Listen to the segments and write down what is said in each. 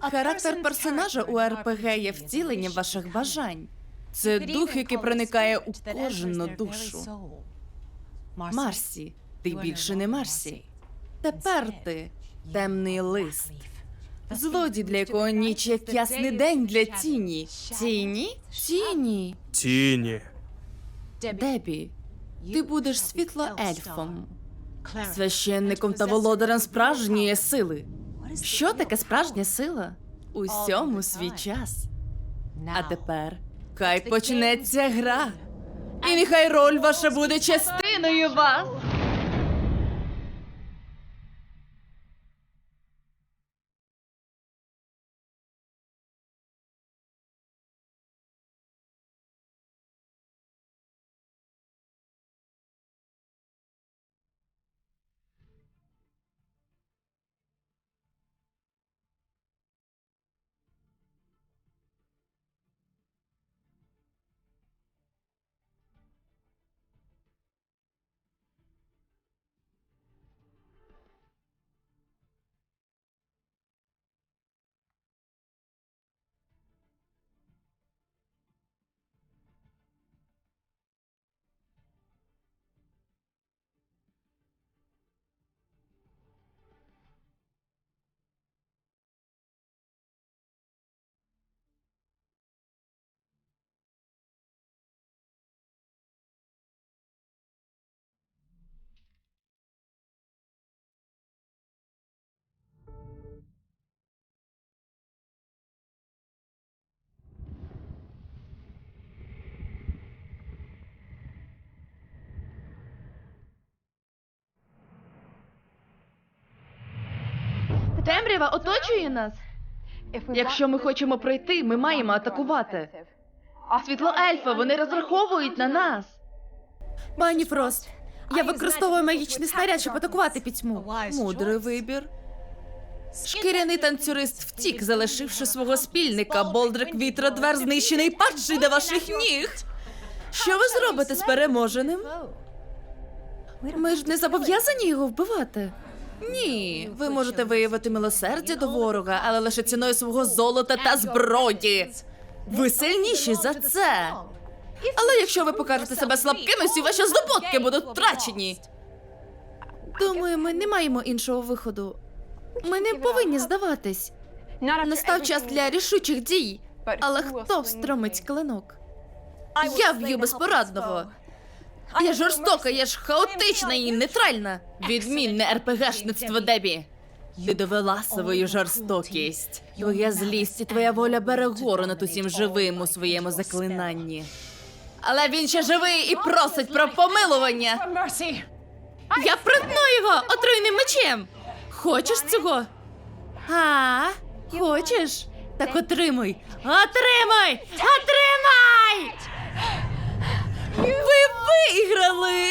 Характер персонажа у РПГ є втіленням ваших бажань. Це дух, який проникає у кожну душу. Марсі, ти більше не Марсі. Тепер ти темний лист. Злодій, для якого ніч як ясний день для тіні. Тіні? Тіні. Тіні. Дебі, ти будеш світлоельфом, священником та володарем справжньої сили. Що таке справжня сила? Усьому свій час. А тепер хай почнеться гра. І нехай роль ваша буде частиною вас. Темрява оточує нас. Якщо ми хочемо пройти, ми маємо атакувати. Світло ельфа, вони розраховують на нас. Пані Фрост, я використовую магічний снаряд, щоб атакувати пітьму. Мудрий вибір. Шкіряний танцюрист втік, залишивши свого спільника. Болдрик вітродвер знищений падший до ваших ніг. Що ви зробите з переможеним? Ми ж не зобов'язані його вбивати. Ні, ви можете виявити милосердя до ворога, але лише ціною свого золота та зброї. Ви сильніші за це. Але якщо ви покажете себе слабкими, всі ваші здобутки будуть втрачені. Думаю, ми не маємо іншого виходу. Ми не повинні здаватись. Настав час для рішучих дій. Але хто встромить клинок? Я вб'ю безпорадного. Я жорстока, я ж хаотична і нейтральна. Відмінне РПГшництво Дебі. Ти довела свою жорстокість. Твоя злість і твоя воля бере гору над усім живим у своєму заклинанні. Але він ще живий і просить про помилування. Я притну його отруйним мечем. Хочеш цього? А, хочеш? Так отримуй. Отримай! Отримай! Ви виграли!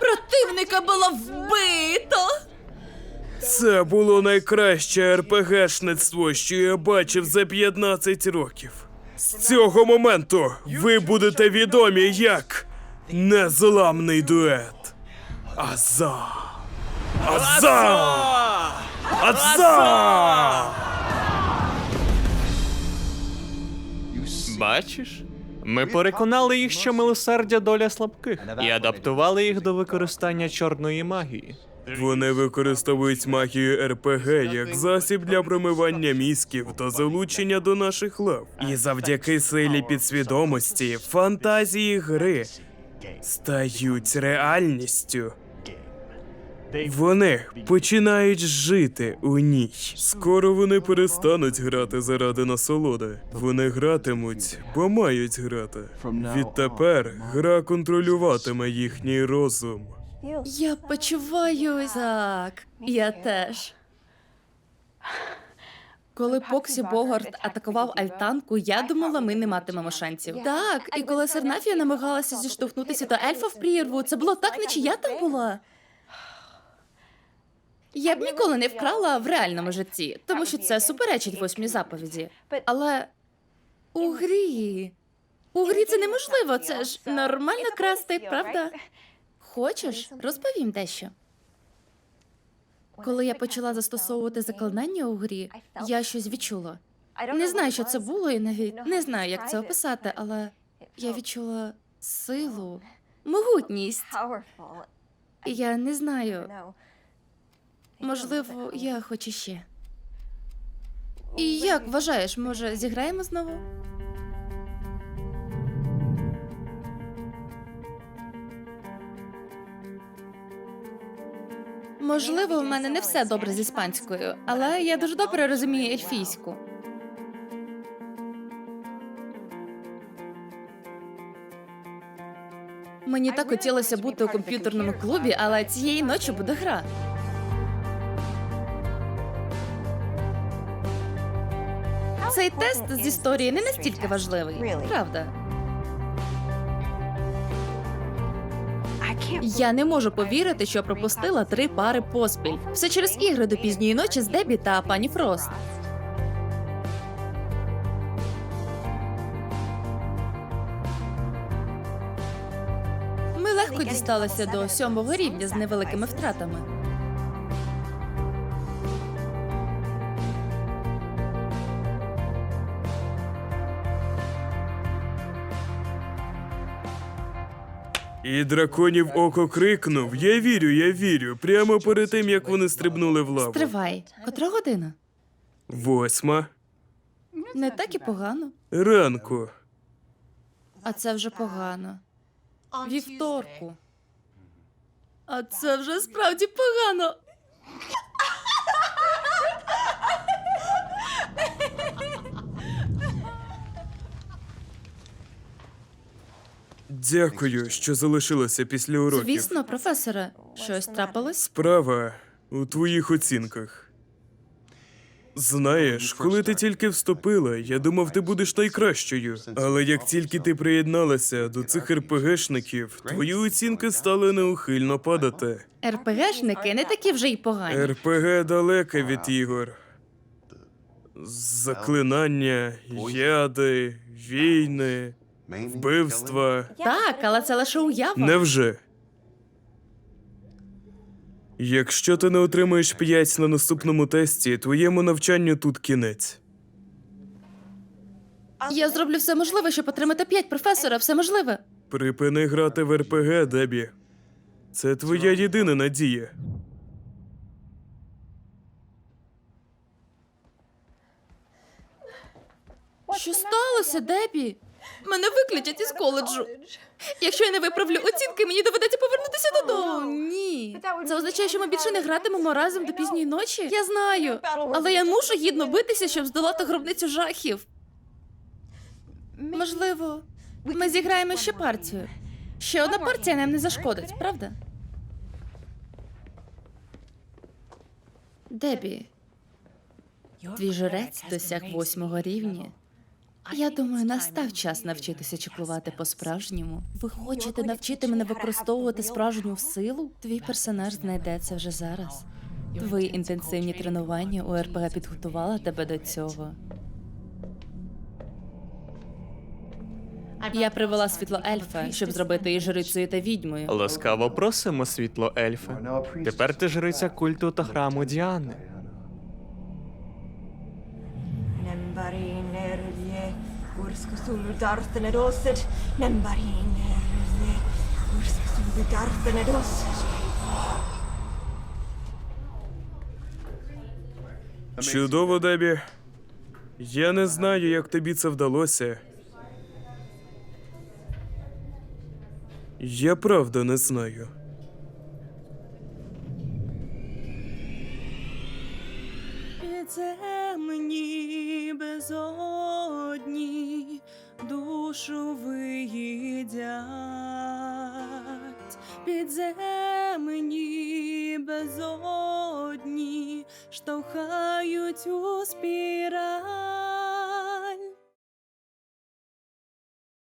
Противника було вбито! Це було найкраще РПГшництво, що я бачив за 15 років. З цього моменту ви будете відомі як незламний дует. Аза. Аза! Аза! Бачиш? Ми переконали їх, що милосердя доля слабких, і адаптували їх до використання чорної магії. Вони використовують магію РПГ як засіб для промивання мізків та залучення до наших лав. І завдяки силі підсвідомості, фантазії гри стають реальністю. Вони починають жити у ній. Скоро вони перестануть грати заради насолоди. Вони гратимуть, бо мають грати. Відтепер гра контролюватиме їхній розум. Я почуваю так. Я теж. Коли Поксі Богарт атакував альтанку, я думала, ми не матимемо шансів. Так, і коли Сернафія намагалася зіштовхнутися до ельфа в прірву, це було так, наче я там була. Я б ніколи не вкрала в реальному житті, тому що це суперечить восьмій заповіді. Але у грі. У грі це неможливо, це ж нормально красти, правда? Хочеш? Розповім дещо. Коли я почала застосовувати заклинання у грі, я щось відчула. Не знаю, що це було, і навіть не знаю, як це описати, але я відчула силу, могутність. Я не знаю, можливо, я хочу ще. І як вважаєш, може, зіграємо знову? Можливо, в мене не все добре з іспанською, але я дуже добре розумію ельфійську. Мені так хотілося бути у комп'ютерному клубі, але цієї ночі буде гра. Цей тест з історії не настільки важливий, правда? Я не можу повірити, що пропустила три пари поспіль. Все через ігри до пізньої ночі з Дебі та пані Фрост. Ми легко дісталися до сьомого рівня з невеликими втратами. І драконів око крикнув: Я вірю, я вірю. Прямо перед тим, як вони стрибнули в лаву. Стривай, котра година? Восьма Не так і погано. ранку. А це вже погано. Вівторку. А це вже справді погано. Дякую, що залишилося після уроків. Звісно, професоре, щось трапилось? Справа у твоїх оцінках. Знаєш, коли ти тільки вступила, я думав, ти будеш найкращою. Але як тільки ти приєдналася до цих РПГшників, твої оцінки стали неухильно падати. РПГшники не такі вже й погані. РПГ далеке від ігор. Заклинання, яди, війни, вбивства. Так, але це лише уява. Невже? Якщо ти не отримаєш 5 на наступному тесті, твоєму навчанню тут кінець. Я зроблю все можливе, щоб отримати п'ять професора, все можливе. Припини грати в РПГ, Дебі. Це твоя єдина надія. Що сталося, Дебі? Мене виключать із коледжу. Якщо я не виправлю оцінки, мені доведеться повернутися додому. Ні. Це означає, що ми більше не гратимемо разом до пізньої ночі? Я знаю. Але я мушу гідно битися, щоб здолати гробницю жахів. Можливо, ми зіграємо ще партію. Ще одна партія нам не зашкодить, правда? Дебі, твій жрець досяг восьмого рівня. Я думаю, настав час навчитися чеклувати по-справжньому. Ви хочете навчити мене використовувати справжню силу? Твій персонаж знайдеться вже зараз. Твої інтенсивні тренування у РПГ підготувала тебе до цього. Я привела світло ельфа, щоб зробити її жрицею та відьмою. Ласкаво просимо, світло ельфе. Тепер ти жриця культу та храму Діани. Dartene dosset. Erje, kurska sulu dartene dosset. Чудово, Дебі. Я не знаю, як тобі це вдалося. Я правда не знаю. Безодні душу виїдять, підземні безодні штовхають у спіраль.